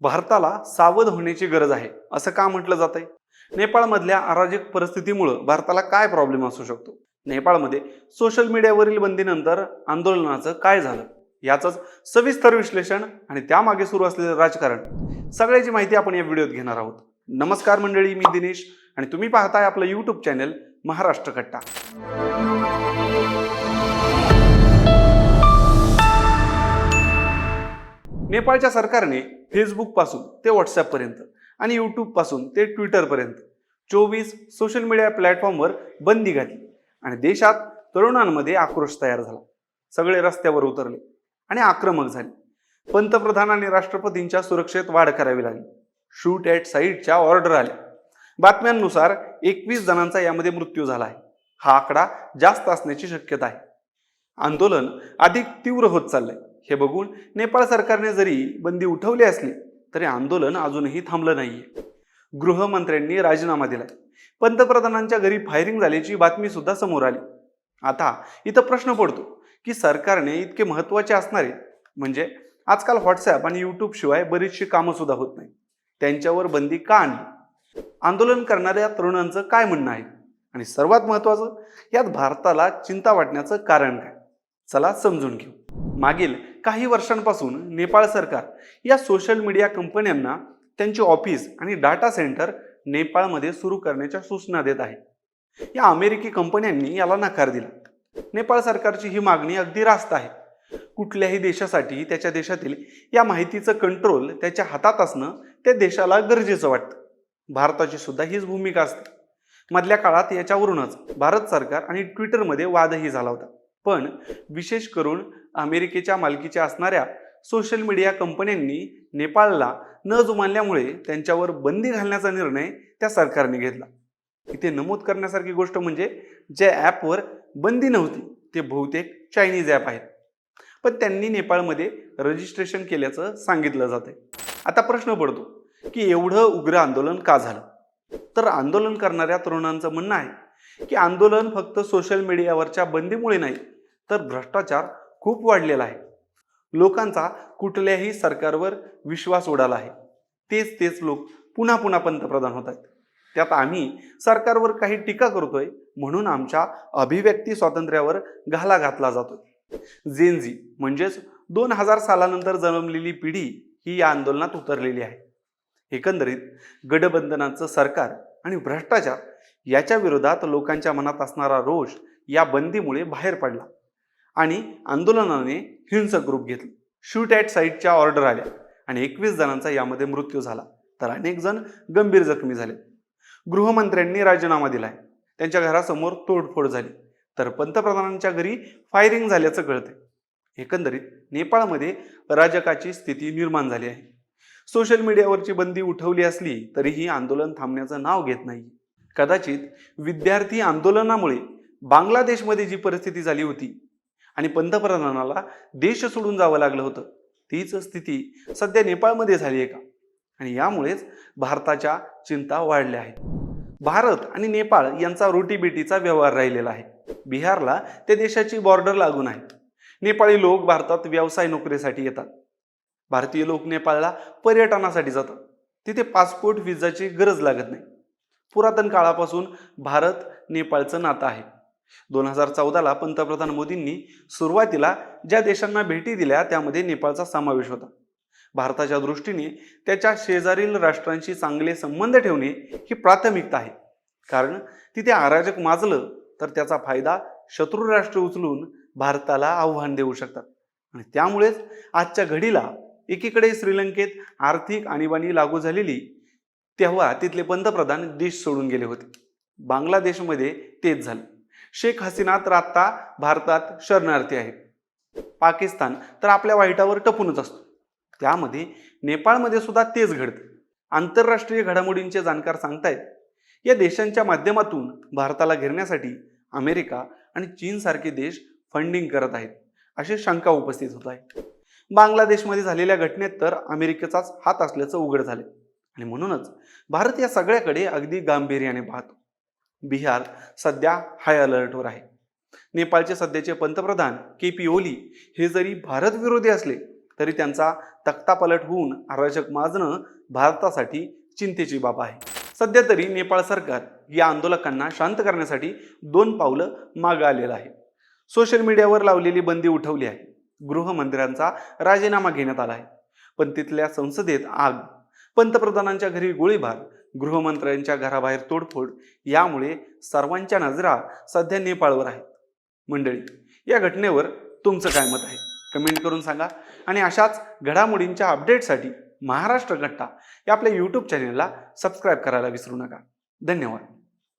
भारताला सावध होण्याची गरज आहे. असं का म्हटलं जात आहे नेपाळमधल्या अराजक परिस्थितीमुळं भारताला काय प्रॉब्लेम असू शकतो? नेपाळमध्ये सोशल मीडियावरील बंदीनंतर आंदोलनाचं काय झालं? याचंच सविस्तर विश्लेषण आणि त्यामागे सुरू असलेलं राजकारण. सगळ्याची माहिती आपण या व्हिडिओत घेणार आहोत. नमस्कार मंडळी मी दिनेश आणि तुम्ही पाहताय आपलं यूट्यूब चॅनल महाराष्ट्र कट्टा. नेपाळच्या सरकारने फेसबुकपासून ते व्हॉट्सॲपपर्यंत आणि यूट्यूबपासून ते ट्विटरपर्यंत चोवीस सोशल मीडिया प्लॅटफॉर्मवर बंदी घातली आणि देशात तरुणांमध्ये आक्रोश तयार झाला. सगळे रस्त्यावर उतरले आणि आक्रमक झाले. पंतप्रधान आणि राष्ट्रपतींच्या सुरक्षेत वाढ करावी लागली. शूट ॲट साईटच्या ऑर्डर आल्या. बातम्यांनुसार एकवीस जणांचा यामध्ये मृत्यू झाला आहे. हा आकडा जास्त असण्याची शक्यता आहे. आंदोलन अधिक तीव्र होत चाललंय. हे बघून नेपाळ सरकारने जरी बंदी उठवली असली तरी आंदोलन अजूनही थांबलं नाहीये. गृहमंत्र्यांनी राजीनामा दिलाय. पंतप्रधानांच्या घरी फायरिंग झाल्याची बातमी सुद्धा समोर आली. आता इथं प्रश्न पडतो की सरकारने इतके महत्त्वाचे असणारे म्हणजे आजकाल व्हॉट्सॲप आणि यूट्यूब शिवाय बरीचशी कामं सुद्धा होत नाही त्यांच्यावर बंदी का आणली? आंदोलन करणाऱ्या तरुणांचं काय म्हणणं आहे? आणि सर्वात महत्वाचं यात भारताला चिंता वाटण्याचं कारण काय? चला समजून घेऊ. मागील काही वर्षांपासून नेपाळ सरकार या सोशल मीडिया कंपन्यांना त्यांचे ऑफिस आणि डाटा सेंटर नेपाळमध्ये सुरू करण्याच्या सूचना देत आहे या अमेरिकी कंपन्यांनी याला नकार दिला. नेपाळ सरकारची ही मागणी अगदी रास्त आहे. कुठल्याही देशासाठी त्याच्या देशातील या माहितीचं कंट्रोल त्याच्या हातात असणं त्या देशाला गरजेचं वाटतं. भारताची सुद्धा हीच भूमिका असते. मधल्या काळात याच्यावरूनच भारत सरकार आणि ट्विटरमध्ये वादही झाला होता. पण विशेष करून अमेरिकेच्या मालकीच्या असणाऱ्या सोशल मीडिया कंपन्यांनी नेपाळला न जुमानल्यामुळे त्यांच्यावर बंदी घालण्याचा निर्णय त्या सरकारने घेतला. इथे नमूद करण्यासारखी गोष्ट म्हणजे ज्या ॲपवर बंदी नव्हती ते बहुतेक चायनीज ॲप आहेत. पण त्यांनी नेपाळमध्ये रजिस्ट्रेशन केल्याचं सांगितलं जाते आता प्रश्न पडतो की एवढं उग्र आंदोलन का झालं? तर आंदोलन करणाऱ्या तरुणांचं म्हणणं आहे की आंदोलन फक्त सोशल मीडियावरच्या बंदीमुळे नाही तर भ्रष्टाचार खूप वाढलेला आहे. लोकांचा कुठल्याही सरकारवर विश्वास उडाला आहे. तेच तेच लोक पुन्हा पुन्हा पंतप्रधान होत आहेत. त्यात आम्ही सरकारवर काही टीका करतोय म्हणून आमच्या अभिव्यक्ती स्वातंत्र्यावर घाला घातला जातोय. जेनझी म्हणजेच दोन हजार सालानंतर जन्मलेली पिढी ही या आंदोलनात उतरलेली आहे. एकंदरीत गडबंधनाचं सरकार आणि भ्रष्टाचार याच्या विरोधात लोकांच्या मनात असणारा रोष या बंदीमुळे बाहेर पडला. आणि आंदोलनाने हिंसक ग्रुप घेतलं. शूट ॲट साईटच्या ऑर्डर आल्या आणि एकवीस जणांचा यामध्ये मृत्यू झाला तर अनेक जण गंभीर जखमी झाले. गृहमंत्र्यांनी राजीनामा दिलाय. त्यांच्या घरासमोर तोडफोड झाली. तर पंतप्रधानांच्या घरी फायरिंग झाल्याचं कळतंय. एकंदरीत नेपाळमध्ये अराजकाची स्थिती निर्माण झाली आहे. सोशल मीडियावरची बंदी उठवली असली तरीही आंदोलन थांबण्याचं नाव घेत नाही. कदाचित विद्यार्थी आंदोलनामुळे बांगलादेशमध्ये जी परिस्थिती झाली होती आणि पंतप्रधानाला देश सोडून जावं लागलं होतं. तीच स्थिती सध्या नेपाळमध्ये झाली आहे का? आणि यामुळेच भारताच्या चिंता वाढल्या आहेत. भारत आणि नेपाळ यांचा रोटीबेटीचा व्यवहार राहिलेला आहे. बिहारला त्या देशाची बॉर्डर लागून आहे. नेपाळी लोक भारतात व्यवसाय नोकरीसाठी येतात. भारतीय लोक नेपाळला पर्यटनासाठी जातात. तिथे पासपोर्ट व्हिजाची गरज लागत नाही. पुरातन काळापासून भारत नेपाळचं नातं आहे. दोन हजार चौदाला पंतप्रधान मोदींनी सुरुवातीला ज्या देशांना भेटी दिल्या त्यामध्ये नेपाळचा समावेश होता. भारताच्या दृष्टीने त्याच्या शेजारील राष्ट्रांशी चांगले संबंध ठेवणे ही प्राथमिकता आहे. कारण तिथे अराजक माजलं तर त्याचा फायदा शत्रू राष्ट्र उचलून भारताला आव्हान देऊ शकतात. आणि त्यामुळेच आजच्या घडीला एकीकडे श्रीलंकेत आर्थिक आणीबाणी लागू झालेली तेव्हा तिथले पंतप्रधान देश सोडून गेले होते. बांगलादेशमध्ये तेच झालं. शेख हसीना तर आत्ता भारतात शरणार्थी आहेत. पाकिस्तान तर आपल्या वाईटावर टपूनच असतो. त्यामध्ये नेपाळमध्ये सुद्धा तेच घडतं. आंतरराष्ट्रीय घडामोडींचे जाणकार सांगतायत या देशांच्या माध्यमातून भारताला घेरण्यासाठी अमेरिका आणि चीनसारखे देश फंडिंग करत आहेत अशी शंका उपस्थित होत आहे बांगलादेशमध्ये झालेल्या घटनेत तर अमेरिकेचाच हात असल्याचं उघड झाले आणि म्हणूनच भारत या सगळ्याकडे अगदी गांभीर्याने पाहतो. बिहार सध्या हाय अलर्टवर आहे. नेपाळचे सध्याचे पंतप्रधान के पी ओली हे जरी भारत विरोधी असले तरी त्यांचा तख्तापलट होऊन अराजक माजणं भारतासाठी चिंतेची बाब आहे. सध्या तरी नेपाळ सरकार या आंदोलकांना शांत करण्यासाठी दोन पावलं मागं आलेलं आहे. सोशल मीडियावर लावलेली बंदी उठवली आहे. गृहमंत्र्यांचा राजीनामा घेण्यात आला आहे. पण तिथल्या संसदेत आग पंतप्रधानांच्या घरी गोळीबार गृहमंत्र्यांच्या घराबाहेर तोडफोड यामुळे सर्वांच्या नजरा सध्या नेपाळवर आहेत. मंडळी या घटनेवर तुमचं काय मत आहे? कमेंट करून सांगा. आणि अशाच घडामोडींच्या अपडेटसाठी महाराष्ट्र घट्टा या आपल्या यूट्यूब चॅनेलला सबस्क्राईब करायला विसरू नका. धन्यवाद.